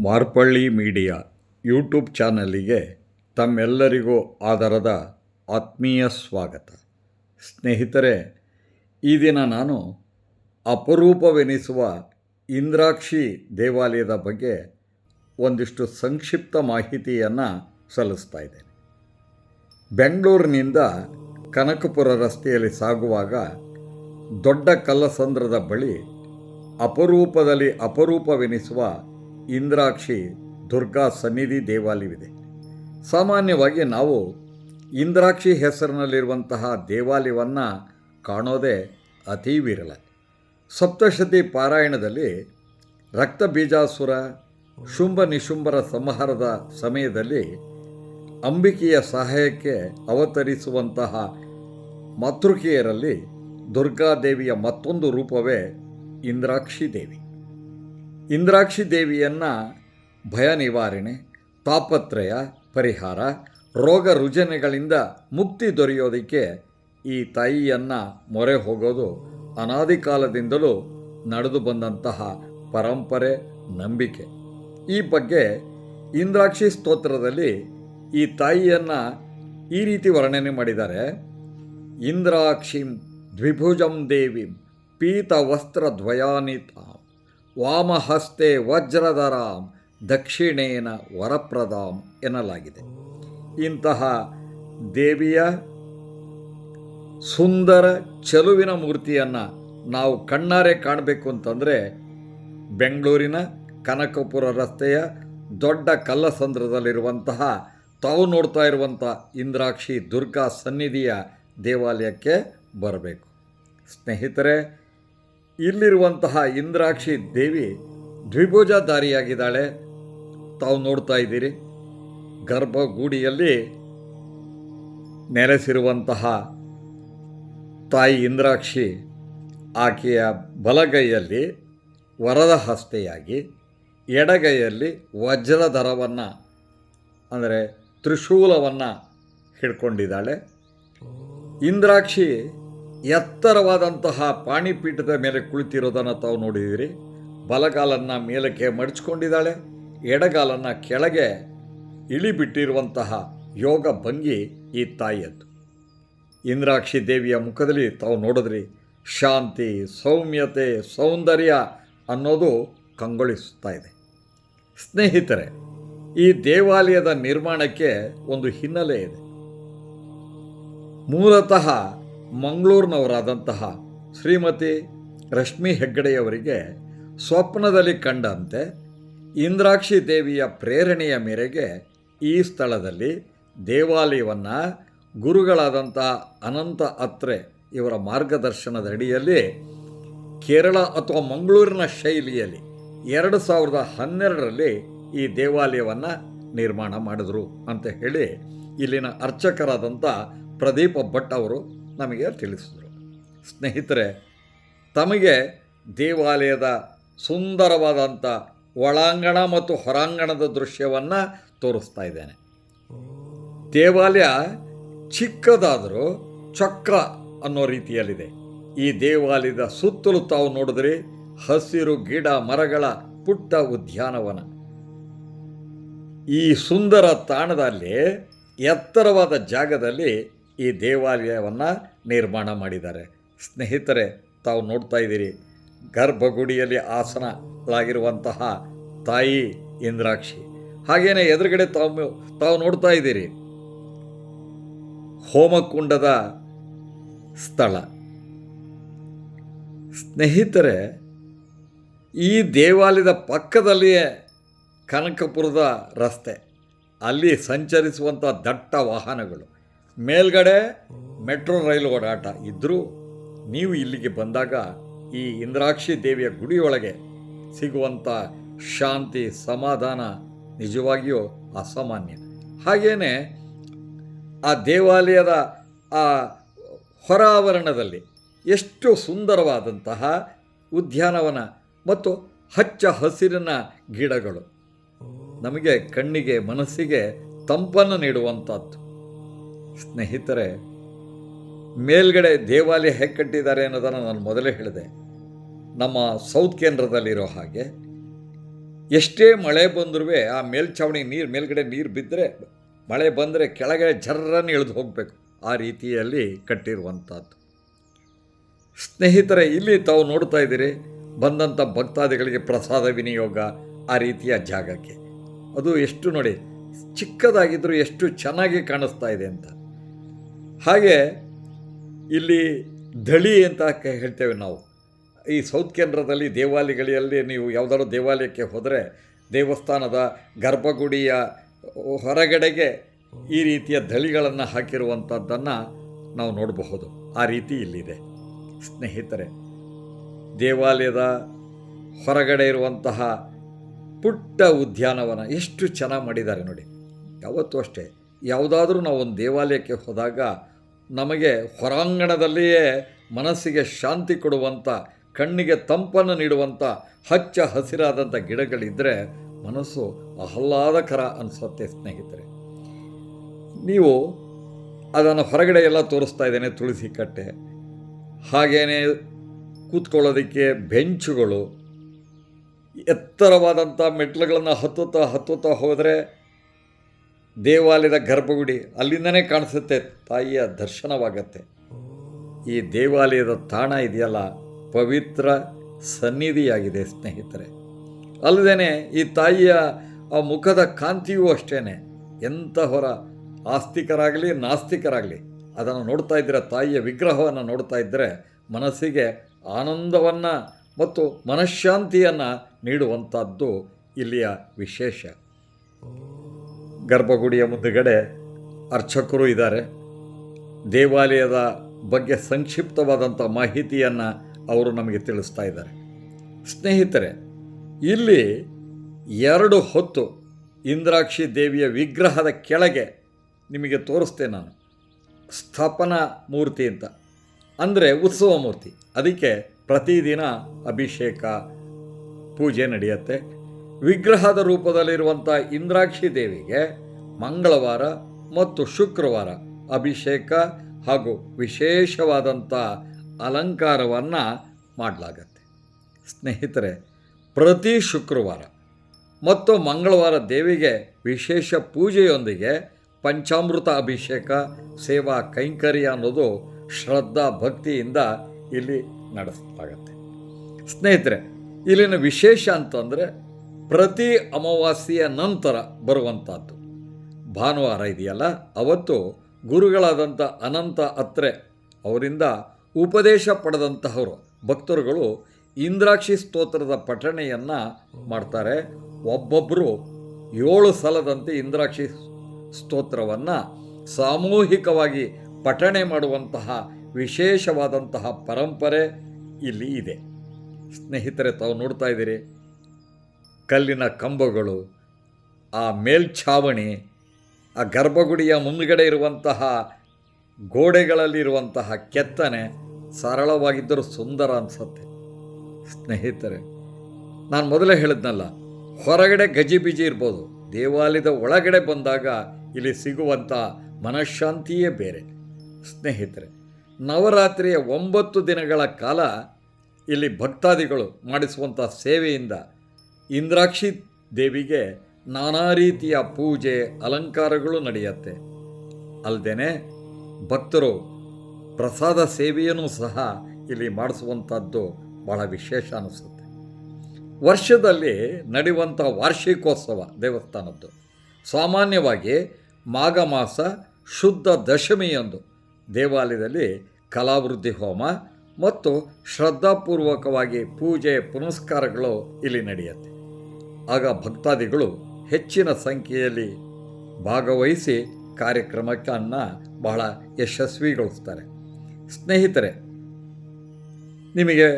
Marpalli media YouTube ಚಾನಲಿಗೆ ತಮ್ಮೆಲ್ಲರಿಗೂ ಆದರದ ಆತ್ಮೀಯ ಸ್ವಾಗತ. ಸ್ನೇಹಿತರೆ, ಈ ದಿನ ನಾನು ಅಪರೂಪವೆನಿಸುವ ಇಂದ್ರಾಕ್ಷಿ ದೇವಾಲಯದ ಬಗ್ಗೆ ಒಂದಿಷ್ಟು ಸಂಕ್ಷಿಪ್ತ ಮಾಹಿತಿಯನ್ನು ಸಲ್ಲಿಸ್ತಾ ಇದ್ದೇನೆ. ಬೆಂಗಳೂರಿನಿಂದ ಕನಕಪುರ ರಸ್ತೆಯಲ್ಲಿ ಸಾಗುವಾಗ ದೊಡ್ಡ ಕಲ್ಲಸಂದ್ರದ ಬಳಿ ಅಪರೂಪದಲ್ಲಿ ಅಪರೂಪವೆನಿಸುವ ಇಂದ್ರಾಕ್ಷಿ ದುರ್ಗಾ ಸನ್ನಿಧಿ ದೇವಾಲಯವಿದೆ. ಸಾಮಾನ್ಯವಾಗಿ ನಾವು ಇಂದ್ರಾಕ್ಷಿ ಹೆಸರಿನಲ್ಲಿರುವಂತಹ ದೇವಾಲಯವನ್ನು ಕಾಣೋದೇ ಅತೀ ವಿರಳ. ಸಪ್ತಶತಿ ಪಾರಾಯಣದಲ್ಲಿ ರಕ್ತ ಬೀಜಾಸುರ, ಶುಂಭ ನಿಶುಂಭರ ಸಂಹಾರದ ಸಮಯದಲ್ಲಿ ಅಂಬಿಕೆಯ ಸಹಾಯಕ್ಕೆ ಅವತರಿಸುವಂತಹ ಮಾತೃಕೆಯರಲ್ಲಿ ದುರ್ಗಾದೇವಿಯ ಮತ್ತೊಂದು ರೂಪವೇ ಇಂದ್ರಾಕ್ಷಿ ದೇವಿ. ಇಂದ್ರಾಕ್ಷಿ ದೇವಿಯನ್ನು ಭಯ ನಿವಾರಣೆ, ತಾಪತ್ರಯ ಪರಿಹಾರ, ರೋಗ ರುಜನೆಗಳಿಂದ ಮುಕ್ತಿ ದೊರೆಯೋದಕ್ಕೆ ಈ ತಾಯಿಯನ್ನು ಮೊರೆ ಹೋಗೋದು ಅನಾದಿ ಕಾಲದಿಂದಲೂ ನಡೆದು ಬಂದಂತಹ ಪರಂಪರೆ, ನಂಬಿಕೆ. ಈ ಬಗ್ಗೆ ಇಂದ್ರಾಕ್ಷಿ ಸ್ತೋತ್ರದಲ್ಲಿ ಈ ತಾಯಿಯನ್ನು ಈ ರೀತಿ ವರ್ಣನೆ ಮಾಡಿದ್ದಾರೆ. ಇಂದ್ರಾಕ್ಷಿಂ ದ್ವಿಭುಜಂ ದೇವಿಂ ಪೀತವಸ್ತ್ರದ್ವಯಾನಿತಾಂ ವಾಮಹಸ್ತೆ ವಜ್ರಧರಾಂ ದಕ್ಷಿಣೇನ ವರಪ್ರದಾಂ ಎನ್ನಲಾಗಿದೆ. ಇಂತಹ ದೇವಿಯ ಸುಂದರ ಚೆಲುವಿನ ಮೂರ್ತಿಯನ್ನು ನಾವು ಕಣ್ಣಾರೆ ಕಾಣಬೇಕು ಅಂತಂದರೆ ಬೆಂಗಳೂರಿನ ಕನಕಪುರ ರಸ್ತೆಯ ದೊಡ್ಡ ಕಲ್ಲಸಂದ್ರದಲ್ಲಿರುವಂತಹ ತಾವು ನೋಡ್ತಾ ಇರುವಂಥ ಇಂದ್ರಾಕ್ಷಿ ದುರ್ಗಾ ಸನ್ನಿಧಿಯ ದೇವಾಲಯಕ್ಕೆ ಬರಬೇಕು. ಸ್ನೇಹಿತರೆ ಇಲ್ಲಿರುವಂತಹ ಇಂದ್ರಾಕ್ಷಿ ದೇವಿ ದ್ವಿಭುಜಧಾರಿಯಾಗಿದ್ದಾಳೆ. ತಾವು ನೋಡ್ತಾ ಇದ್ದೀರಿ ಗರ್ಭಗೂಡಿಯಲ್ಲಿ ನೆಲೆಸಿರುವಂತಹ ತಾಯಿ ಇಂದ್ರಾಕ್ಷಿ ಆಕೆಯ ಬಲಗೈಯಲ್ಲಿ ವರದ ಹಸ್ತೆಯಾಗಿ ಎಡಗೈಯಲ್ಲಿ ವಜ್ರಧರವನ್ನು ಅಂದರೆ ತ್ರಿಶೂಲವನ್ನು ಹಿಡ್ಕೊಂಡಿದ್ದಾಳೆ. ಇಂದ್ರಾಕ್ಷಿ ಎತ್ತರವಾದಂತಹ ಪಾಣಿಪೀಠದ ಮೇಲೆ ಕುಳಿತಿರೋದನ್ನು ತಾವು ನೋಡಿದಿರಿ ಬಲಗಾಲನ್ನು ಮೇಲಕ್ಕೆ ಮಡಚಿಕೊಂಡಿದ್ದಾಳೆ. ಎಡಗಾಲನ್ನು ಕೆಳಗೆ ಇಳಿಬಿಟ್ಟಿರುವಂತಹ ಯೋಗ ಭಂಗಿ ಈ ತಾಯಿಯದ್ದು. ಇಂದ್ರಾಕ್ಷಿ ದೇವಿಯ ಮುಖದಲ್ಲಿ ತಾವು ನೋಡಿದ್ರಿ. ಶಾಂತಿ, ಸೌಮ್ಯತೆ, ಸೌಂದರ್ಯ ಅನ್ನೋದು ಕಂಗೊಳಿಸುತ್ತಾ ಇದೆ. ಸ್ನೇಹಿತರೆ, ಈ ದೇವಾಲಯದ ನಿರ್ಮಾಣಕ್ಕೆ ಒಂದು ಹಿನ್ನೆಲೆ ಇದೆ. ಮೂಲತಃ ಮಂಗಳೂರಿನವರಾದಂತಹ ಶ್ರೀಮತಿ ರಶ್ಮಿ ಹೆಗ್ಗಡೆಯವರಿಗೆ ಸ್ವಪ್ನದಲ್ಲಿ ಕಂಡಂತೆ ಇಂದ್ರಾಕ್ಷಿ ದೇವಿಯ ಪ್ರೇರಣೆಯ ಮೇರೆಗೆ ಈ ಸ್ಥಳದಲ್ಲಿ ದೇವಾಲಯವನ್ನು ಗುರುಗಳಾದಂತಹ ಅನಂತ ಅತ್ರೆ ಇವರ ಮಾರ್ಗದರ್ಶನದ ಅಡಿಯಲ್ಲಿ ಕೇರಳ ಅಥವಾ ಮಂಗಳೂರಿನ ಶೈಲಿಯಲ್ಲಿ ಎರಡು ಸಾವಿರದ ಹನ್ನೆರಡರಲ್ಲಿ ಈ ದೇವಾಲಯವನ್ನು ನಿರ್ಮಾಣ ಮಾಡಿದ್ರು ಅಂತ ಹೇಳಿ ಇಲ್ಲಿನ ಅರ್ಚಕರಾದಂಥ ಪ್ರದೀಪ ಭಟ್ ಅವರು ನಮಗೆ ತಿಳಿಸಿದರು. ಸ್ನೇಹಿತರೆ, ತಮಗೆ ದೇವಾಲಯದ ಸುಂದರವಾದಂಥ ಒಳಾಂಗಣ ಮತ್ತು ಹೊರಾಂಗಣದ ದೃಶ್ಯವನ್ನು ತೋರಿಸ್ತಾ ಇದ್ದೇನೆ. ದೇವಾಲಯ ಚಿಕ್ಕದಾದರೂ ಚಕ್ರ ಅನ್ನೋ ರೀತಿಯಲ್ಲಿದೆ. ಈ ದೇವಾಲಯದ ಸುತ್ತಲೂ ತಾವು ನೋಡಿದ್ರಿ ಹಸಿರು ಗಿಡ ಮರಗಳ ಪುಟ್ಟ ಉದ್ಯಾನವನ. ಈ ಸುಂದರ ತಾಣದಲ್ಲಿ ಎತ್ತರವಾದ ಜಾಗದಲ್ಲಿ ಈ ದೇವಾಲಯವನ್ನು ನಿರ್ಮಾಣ ಮಾಡಿದ್ದಾರೆ. ಸ್ನೇಹಿತರೆ, ತಾವು ನೋಡ್ತಾ ಇದ್ದೀರಿ, ಗರ್ಭಗುಡಿಯಲ್ಲಿ ಆಸನಗಳಾಗಿರುವಂತಹ ತಾಯಿ ಇಂದ್ರಾಕ್ಷಿ. ಹಾಗೇನೆ ಎದುರುಗಡೆ ತಾವು ತಾವು ನೋಡ್ತಾ ಇದ್ದೀರಿ, ಹೋಮಕುಂಡದ ಸ್ಥಳ. ಸ್ನೇಹಿತರೆ, ಈ ದೇವಾಲಯದ ಪಕ್ಕದಲ್ಲಿಯೇ ಕನಕಪುರದ ರಸ್ತೆ. ಅಲ್ಲಿ ಸಂಚರಿಸುವಂಥ ದಟ್ಟ ವಾಹನಗಳು. ಮೇಲ್ಗಡೆ ಮೆಟ್ರೋ ರೈಲು ಓಡಾಟ ಇದ್ದರೂ ನೀವು ಇಲ್ಲಿಗೆ ಬಂದಾಗ ಈ ಇಂದ್ರಾಕ್ಷಿ ದೇವಿಯ ಗುಡಿಯೊಳಗೆ ಸಿಗುವಂಥ ಶಾಂತಿ, ಸಮಾಧಾನ ನಿಜವಾಗಿಯೂ ಅಸಾಮಾನ್ಯ. ಹಾಗೆಯೇ ಆ ದೇವಾಲಯದ ಆ ಹೊರಾವರಣದಲ್ಲಿ ಎಷ್ಟು ಸುಂದರವಾದಂತಹ ಉದ್ಯಾನವನ ಮತ್ತು ಹಚ್ಚ ಹಸಿರಿನ ಗಿಡಗಳು. ನಮಗೆ ಕಣ್ಣಿಗೆ, ಮನಸ್ಸಿಗೆ ತಂಪನ್ನು ನೀಡುವಂಥದ್ದು. ಸ್ನೇಹಿತರೆ, ಮೇಲ್ಗಡೆ ದೇವಾಲಯ ಹೇಗೆ ಕಟ್ಟಿದ್ದಾರೆ ಅನ್ನೋದನ್ನು ನಾನು ಮೊದಲೇ ಹೇಳಿದೆ. ನಮ್ಮ ಸೌತ್ ಕೇಂದ್ರದಲ್ಲಿರೋ ಹಾಗೆ. ಎಷ್ಟೇ ಮಳೆ ಬಂದರೂ ಆ ಮೇಲ್ಛಾವಣಿ ನೀರು, ಮೇಲ್ಗಡೆ ನೀರು ಬಿದ್ದರೆ ಮಳೆ ಬಂದರೆ ಕೆಳಗೆ ಜರ್ರನ್ನು ಇಳಿದು ಹೋಗಬೇಕು ಆ ರೀತಿಯಲ್ಲಿ ಕಟ್ಟಿರುವಂಥದ್ದು. ಸ್ನೇಹಿತರೆ, ಇಲ್ಲಿ ತಾವು ನೋಡ್ತಾ ಇದ್ದೀರಿ, ಬಂದಂಥ ಭಕ್ತಾದಿಗಳಿಗೆ ಪ್ರಸಾದ ವಿನಿಯೋಗ ಆ ರೀತಿಯ ಜಾಗಕ್ಕೆ. ಅದು ಎಷ್ಟು ನೋಡಿ ಚಿಕ್ಕದಾಗಿದ್ದರೂ ಎಷ್ಟು ಚೆನ್ನಾಗಿ ಕಾಣಿಸ್ತಾ ಇದೆ ಅಂತ. ಹಾಗೆ ಇಲ್ಲಿ ದಳಿ ಅಂತ ಹೇಳ್ತೇವೆ ನಾವು. ಈ ಸೌತ್ ಕೇಂದ್ರದಲ್ಲಿ ದೇವಾಲಯಗಳಲ್ಲಿ ನೀವು ಯಾವುದಾದ್ರು ದೇವಾಲಯಕ್ಕೆ ಹೋದರೆ ದೇವಸ್ಥಾನದ ಗರ್ಭಗುಡಿಯ ಹೊರಗಡೆಗೆ ಈ ರೀತಿಯ ದಳಿಗಳನ್ನು ಹಾಕಿರುವಂಥದ್ದನ್ನು ನಾವು ನೋಡಬಹುದು. ಆ ರೀತಿ ಇಲ್ಲಿದೆ. ಸ್ನೇಹಿತರೆ, ದೇವಾಲಯದ ಹೊರಗಡೆ ಇರುವಂತಹ ಪುಟ್ಟ ಉದ್ಯಾನವನ ಎಷ್ಟು ಚೆನ್ನಾಗಿ ಮಾಡಿದ್ದಾರೆ ನೋಡಿ. ಯಾವತ್ತೂ ಅಷ್ಟೇ. ಯಾವುದಾದ್ರೂ ನಾವು ಒಂದು ದೇವಾಲಯಕ್ಕೆ ಹೋದಾಗ ನಮಗೆ ಹೊರಾಂಗಣದಲ್ಲಿಯೇ ಮನಸ್ಸಿಗೆ ಶಾಂತಿ ಕೊಡುವಂಥ, ಕಣ್ಣಿಗೆ ತಂಪನ್ನು ನೀಡುವಂಥ, ಹಚ್ಚ ಹಸಿರಾದಂಥ ಗಿಡಗಳಿದ್ದರೆ ಮನಸ್ಸು ಆಹ್ಲಾದಕರ ಅನಿಸುತ್ತೆ ಸ್ನೇಹಿತರೆ. ನೀವು ಅದನ್ನು ಹೊರಗಡೆ ಎಲ್ಲ ತೋರಿಸ್ತಾ ಇದ್ದೇನೆ ತುಳಸಿ ಕಟ್ಟೆ. ಹಾಗೇನೆ ಕೂತ್ಕೊಳ್ಳೋದಕ್ಕೆ ಬೆಂಚುಗಳು. ಎತ್ತರವಾದಂಥ ಮೆಟ್ಲುಗಳನ್ನು ಹತ್ತುತ್ತಾ ಹತ್ತುತ್ತಾ ಹೋದರೆ ದೇವಾಲಯದ ಗರ್ಭಗುಡಿ ಅಲ್ಲಿಂದನೇ ಕಾಣಿಸುತ್ತೆ, ತಾಯಿಯ ದರ್ಶನವಾಗತ್ತೆ. ಈ ದೇವಾಲಯದ ತಾಣ ಇದೆಯಲ್ಲ, ಪವಿತ್ರ ಸನ್ನಿಧಿಯಾಗಿದೆ ಸ್ನೇಹಿತರೆ. ಅಲ್ಲದೇ ಈ ತಾಯಿಯ ಆ ಮುಖದ ಕಾಂತಿಯೂ ಅಷ್ಟೇ ಎಂಥ ಎಂತಹವರ ಆಸ್ತಿಕರಾಗಲಿ, ನಾಸ್ತಿಕರಾಗಲಿ, ಅದನ್ನು ನೋಡ್ತಾ ಇದ್ದರೆ ತಾಯಿಯ ವಿಗ್ರಹವನ್ನು ನೋಡ್ತಾ ಇದ್ದರೆ ಮನಸ್ಸಿಗೆ ಆನಂದವನ್ನು ಮತ್ತು ಮನಃಶಾಂತಿಯನ್ನು ನೀಡುವಂಥದ್ದು ಇಲ್ಲಿಯ ವಿಶೇಷ. ಗರ್ಭಗುಡಿಯ ಮುಂದುಗಡೆ ಅರ್ಚಕರು ಇದ್ದಾರೆ. ದೇವಾಲಯದ ಬಗ್ಗೆ ಸಂಕ್ಷಿಪ್ತವಾದಂಥ ಮಾಹಿತಿಯನ್ನು ಅವರು ನಮಗೆ ತಿಳಿಸ್ತಾ ಇದ್ದಾರೆ. ಸ್ನೇಹಿತರೆ, ಇಲ್ಲಿ ಎರಡು ಹೊತ್ತು ಇಂದ್ರಾಕ್ಷಿ ದೇವಿಯ ವಿಗ್ರಹದ ಕೆಳಗೆ ನಿಮಗೆ ತೋರಿಸ್ತೇನೆ ನಾನು. ಸ್ಥಾಪನಾ ಮೂರ್ತಿ ಅಂತ. ಅಂದರೆ ಉತ್ಸವ ಮೂರ್ತಿ. ಅದಕ್ಕೆ ಪ್ರತಿದಿನ ಅಭಿಷೇಕ, ಪೂಜೆ ನಡೆಯುತ್ತೆ. ವಿಗ್ರಹದ ರೂಪದಲ್ಲಿರುವಂಥ ಇಂದ್ರಾಕ್ಷಿ ದೇವಿಗೆ ಮಂಗಳವಾರ ಮತ್ತು ಶುಕ್ರವಾರ ಅಭಿಷೇಕ ಹಾಗೂ ವಿಶೇಷವಾದಂಥ ಅಲಂಕಾರವನ್ನು ಮಾಡಲಾಗತ್ತೆ. ಸ್ನೇಹಿತರೆ, ಪ್ರತಿ ಶುಕ್ರವಾರ ಮತ್ತು ಮಂಗಳವಾರ ದೇವಿಗೆ ವಿಶೇಷ ಪೂಜೆಯೊಂದಿಗೆ ಪಂಚಾಮೃತ ಅಭಿಷೇಕ, ಸೇವಾ ಕೈಂಕರ್ಯ ಅನ್ನೋದು ಶ್ರದ್ಧಾ ಭಕ್ತಿಯಿಂದ ಇಲ್ಲಿ ನಡೆಸಲಾಗತ್ತೆ. ಸ್ನೇಹಿತರೆ, ಇಲ್ಲಿನ ವಿಶೇಷ ಅಂತಂದರೆ ಪ್ರತಿ ಅಮಾವಾಸ್ಯೆಯ ನಂತರ ಬರುವಂಥದ್ದು. ಭಾನುವಾರ ಇದೆಯಲ್ಲ? ಅವತ್ತು ಗುರುಗಳಾದಂಥ ಅನಂತ ಅತ್ರೆ ಅವರಿಂದ ಉಪದೇಶ ಪಡೆದಂತಹವರು, ಭಕ್ತರುಗಳು ಇಂದ್ರಾಕ್ಷಿ ಸ್ತೋತ್ರದ ಪಠಣೆಯನ್ನು ಮಾಡ್ತಾರೆ. ಒಬ್ಬೊಬ್ಬರು ಏಳು ಸಲದಂತೆ ಇಂದ್ರಾಕ್ಷಿ ಸ್ತೋತ್ರವನ್ನು ಸಾಮೂಹಿಕವಾಗಿ ಪಠಣೆ ಮಾಡುವಂತಹ ವಿಶೇಷವಾದಂತಹ ಪರಂಪರೆ ಇಲ್ಲಿ ಇದೆ. ಸ್ನೇಹಿತರೆ, ತಾವು ನೋಡ್ತಾ ಇದ್ದೀರಿ ಕಲ್ಲಿನ ಕಂಬಗಳು, ಆ ಮೇಲ್ಛಾವಣಿ, ಆ ಗರ್ಭಗುಡಿಯ ಮುಂದುಗಡೆ ಇರುವಂತಹ ಗೋಡೆಗಳಲ್ಲಿರುವಂತಹ ಕೆತ್ತನೆ ಸರಳವಾಗಿದ್ದರೂ ಸುಂದರ ಅನಿಸುತ್ತೆ. ಸ್ನೇಹಿತರೆ, ನಾನು ಮೊದಲೇ ಹೇಳಿದ್ನಲ್ಲ, ಹೊರಗಡೆ ಗಜಿಬಿಜಿ ಇರ್ಬೋದು, ದೇವಾಲಯದ ಒಳಗಡೆ ಬಂದಾಗ ಇಲ್ಲಿ ಸಿಗುವಂಥ ಮನಃಶಾಂತಿಯೇ ಬೇರೆ. ಸ್ನೇಹಿತರೆ, ನವರಾತ್ರಿಯ ಒಂಬತ್ತು ದಿನಗಳ ಕಾಲ ಇಲ್ಲಿ ಭಕ್ತಾದಿಗಳು ಮಾಡಿಸುವಂಥ ಸೇವೆಯಿಂದ ಇಂದ್ರಾಕ್ಷಿ ದೇವಿಗೆ ನಾನಾ ರೀತಿಯ ಪೂಜೆ ಅಲಂಕಾರಗಳು ನಡೆಯುತ್ತೆ. ಅಲ್ಲದೆ ಭಕ್ತರು ಪ್ರಸಾದ ಸೇವೆಯನ್ನು ಸಹ ಇಲ್ಲಿ ಮಾಡಿಸುವಂಥದ್ದು ಬಹಳ ವಿಶೇಷ ಅನಿಸುತ್ತೆ. ವರ್ಷದಲ್ಲಿ ನಡೆಯುವಂಥ ವಾರ್ಷಿಕೋತ್ಸವ ದೇವಸ್ಥಾನದ್ದು. ಸಾಮಾನ್ಯವಾಗಿ ಮಾಘ ಮಾಸ ಶುದ್ಧ ದಶಮಿಯಂದು ದೇವಾಲಯದಲ್ಲಿ ಕಲಾವೃದ್ಧಿ ಹೋಮ ಮತ್ತು ಶ್ರದ್ಧಾಪೂರ್ವಕವಾಗಿ ಪೂಜೆ ಪುನಸ್ಕಾರಗಳು ಇಲ್ಲಿ ನಡೆಯುತ್ತೆ. ಆಗ ಭಕ್ತಾದಿಗಳು ಹೆಚ್ಚಿನ ಸಂಖ್ಯೆಯಲ್ಲಿ ಭಾಗವಹಿಸಿ ಕಾರ್ಯಕ್ರಮಕ್ಕನ್ನು ಬಹಳ ಯಶಸ್ವಿಗೊಳಿಸ್ತಾರೆ. ಸ್ನೇಹಿತರೆ, ನಿಮಗೆ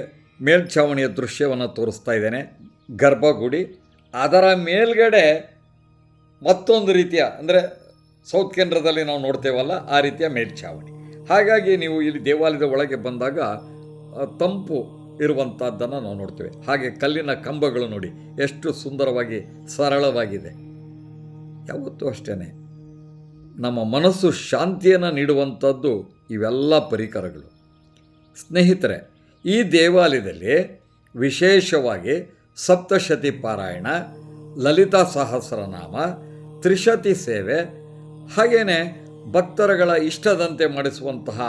ಮೇಲ್ಛಾವಣಿಯ ದೃಶ್ಯವನ್ನು ತೋರಿಸ್ತಾ ಇದ್ದೇನೆ. ಗರ್ಭಗುಡಿ, ಅದರ ಮೇಲ್ಗಡೆ ಮತ್ತೊಂದು ರೀತಿಯ, ಅಂದರೆ ಸೌತ್ ಕೇಂದ್ರದಲ್ಲಿ ನಾವು ನೋಡ್ತೇವಲ್ಲ, ಆ ರೀತಿಯ ಮೇಲ್ಛಾವಣಿ. ಹಾಗಾಗಿ ನೀವು ಇಲ್ಲಿ ದೇವಾಲಯದ ಒಳಗೆ ಬಂದಾಗ ತಂಪು ಇರುವಂಥದ್ದನ್ನು ನಾವು ನೋಡ್ತೇವೆ. ಹಾಗೆ ಕಲ್ಲಿನ ಕಂಬಗಳು ನೋಡಿ, ಎಷ್ಟು ಸುಂದರವಾಗಿ, ಸರಳವಾಗಿದೆ. ಯಾವತ್ತೂ ಅಷ್ಟೇ ನಮ್ಮ ಮನಸ್ಸು ಶಾಂತಿಯನ್ನು ನೀಡುವಂಥದ್ದು ಇವೆಲ್ಲ ಪರಿಕರಗಳು. ಸ್ನೇಹಿತರೆ, ಈ ದೇವಾಲಯದಲ್ಲಿ ವಿಶೇಷವಾಗಿ ಸಪ್ತಶತಿ ಪಾರಾಯಣ, ಲಲಿತಾ ಸಹಸ್ರನಾಮ, ತ್ರಿಶತಿ ಸೇವೆ ಹಾಗೆಯೇ ಭಕ್ತರುಗಳ ಇಷ್ಟದಂತೆ ಮಾಡಿಸುವಂತಹ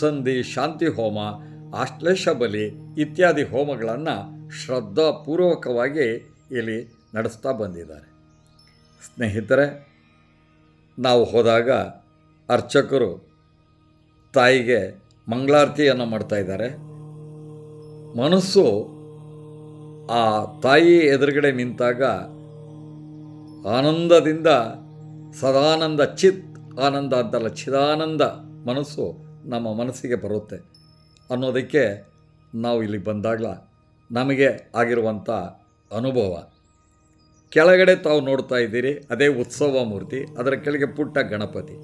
ಸಂಧಿ, ಶಾಂತಿ ಹೋಮ ಆಶ್ಲೇಷ ಬಲಿ ಇತ್ಯಾದಿ ಹೋಮಗಳನ್ನು ಶ್ರದ್ಧಾಪೂರ್ವಕವಾಗಿ ಇಲ್ಲಿ ನಡೆಸ್ತಾ ಬಂದಿದ್ದಾರೆ. ಸ್ನೇಹಿತರೆ, ನಾವು ಹೋದಾಗ ಅರ್ಚಕರು ತಾಯಿಗೆ ಮಂಗಳಾರತಿಯನ್ನು ಮಾಡ್ತಾ ಇದ್ದಾರೆ. ಮನಸ್ಸು ಆ ತಾಯಿ ಎದುರುಗಡೆ ನಿಂತಾಗ ಆನಂದದಿಂದ ಸದಾನಂದ ಚಿತ್ ಆನಂದ ಅಂತಲ್ಲ, ಚಿದಾನಂದ ಮನಸ್ಸು ನಮ್ಮ ಮನಸ್ಸಿಗೆ ಬರುತ್ತೆ. ಅನ್ನೋದಕ್ಕೆ ನಾವು ಇಲ್ಲಿ ಬಂದಾಗಲ ನಮಗೆ ಆಗಿರುವಂಥ ಅನುಭವ. ಕೆಳಗಡೆ ತಾವು ನೋಡ್ತಾ ಇದ್ದೀರಿ, ಅದೇ ಉತ್ಸವ ಮೂರ್ತಿ, ಅದರ ಕೆಳಗೆ ಪುಟ್ಟ ಗಣಪತಿ.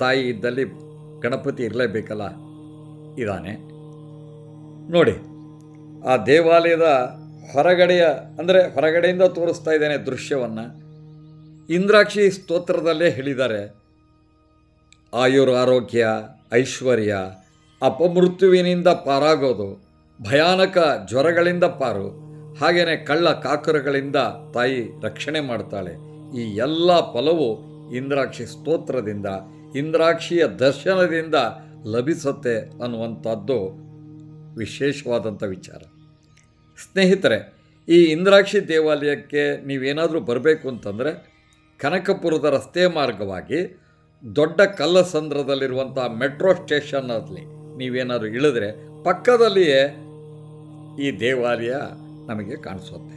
ತಾಯಿ ಇದ್ದಲ್ಲಿ ಗಣಪತಿ ಇರಲೇಬೇಕಲ್ಲ? ಇದ್ದಾನೆ ನೋಡಿ, ಆ ದೇವಾಲಯದ ಹೊರಗಡೆಯ, ಅಂದರೆ ಹೊರಗಡೆಯಿಂದ ತೋರಿಸ್ತಾ ಇದ್ದೇನೆ ದೃಶ್ಯವನ್ನು. ಇಂದ್ರಾಕ್ಷಿ ಸ್ತೋತ್ರದಲ್ಲೇ ಹೇಳಿದ್ದಾರೆ, ಆಯುರ್ ಆರೋಗ್ಯ, ಐಶ್ವರ್ಯ ಅಪಮೃತ್ಯುವಿನಿಂದ ಪಾರಾಗೋದು, ಭಯಾನಕ ಜ್ವರಗಳಿಂದ ಪಾರು ಹಾಗೆಯೇ ಕಳ್ಳ ಕಾಕರಗಳಿಂದ ತಾಯಿ ರಕ್ಷಣೆ ಮಾಡ್ತಾಳೆ. ಈ ಎಲ್ಲ ಫಲವು ಇಂದ್ರಾಕ್ಷಿ ಸ್ತೋತ್ರದಿಂದ, ಇಂದ್ರಾಕ್ಷಿಯ ದರ್ಶನದಿಂದ ಲಭಿಸುತ್ತೆ ಅನ್ನುವಂಥದ್ದು ವಿಶೇಷವಾದಂಥ ವಿಚಾರ. ಸ್ನೇಹಿತರೆ, ಈ ಇಂದ್ರಾಕ್ಷಿ ದೇವಾಲಯಕ್ಕೆ ನೀವೇನಾದರೂ ಬರಬೇಕು ಅಂತಂದರೆ, ಕನಕಪುರದ ರಸ್ತೆ ಮಾರ್ಗವಾಗಿ ದೊಡ್ಡ ಕಲ್ಲಸಂದ್ರದಲ್ಲಿರುವಂಥ ಮೆಟ್ರೋ ಸ್ಟೇಷನ್ನಲ್ಲಿ ನೀವೇನಾದರೂ ಇಳಿದ್ರೆ ಪಕ್ಕದಲ್ಲಿಯೇ ಈ ದೇವಾಲಯ ನಮಗೆ ಕಾಣಿಸುತ್ತೆ.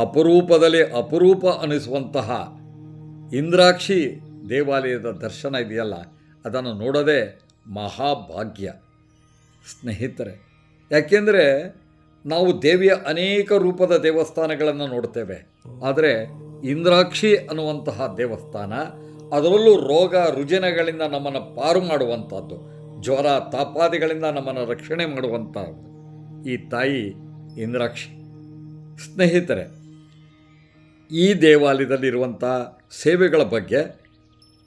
ಅಪರೂಪದಲ್ಲಿ ಅಪರೂಪ ಅನಿಸುವಂತಹ ಇಂದ್ರಾಕ್ಷಿ ದೇವಾಲಯದ ದರ್ಶನ ಇದೆಯಲ್ಲ, ಅದನ್ನು ನೋಡೋದೇ ಮಹಾಭಾಗ್ಯ. ಸ್ನೇಹಿತರೆ, ಯಾಕೆಂದರೆ ನಾವು ದೇವಿಯ ಅನೇಕ ರೂಪದ ದೇವಸ್ಥಾನಗಳನ್ನು ನೋಡ್ತೇವೆ. ಆದರೆ ಇಂದ್ರಾಕ್ಷಿ ಅನ್ನುವಂತಹ ದೇವಸ್ಥಾನ ಅದರಲ್ಲೂ ರೋಗ ರುಜಿನಗಳಿಂದ ನಮ್ಮನ್ನು ಪಾರು ಮಾಡುವಂಥದ್ದು. ಜ್ವರ ತಾಪಾದಿಗಳಿಂದ ನಮ್ಮನ್ನು ರಕ್ಷಣೆ ಮಾಡುವಂಥ ಈ ತಾಯಿ ಇಂದ್ರಾಕ್ಷಿ. ಸ್ನೇಹಿತರೆ, ಈ ದೇವಾಲಯದಲ್ಲಿರುವಂಥ ಸೇವೆಗಳ ಬಗ್ಗೆ,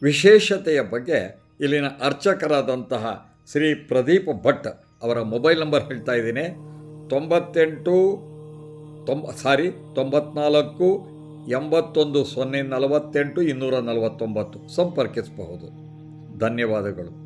ವಿಶೇಷತೆಯ ಬಗ್ಗೆ ಇಲ್ಲಿನ ಅರ್ಚಕರಾದಂತಹ ಶ್ರೀ ಪ್ರದೀಪ್ ಭಟ್ ಅವರ ಮೊಬೈಲ್ ನಂಬರ್ ಹೇಳ್ತಾ ಇದ್ದೀನಿ. ತೊಂಬತ್ತೆಂಟು ತೊಂಬ ಸಾರಿ, ತೊಂಬತ್ನಾಲ್ಕು, ಎಂಬತ್ತೊಂದು, ಸೊನ್ನೆ, ನಲವತ್ತೆಂಟು, ಇನ್ನೂರ ನಲವತ್ತೊಂಬತ್ತು. ಸಂಪರ್ಕಿಸಬಹುದು. ಧನ್ಯವಾದಗಳು.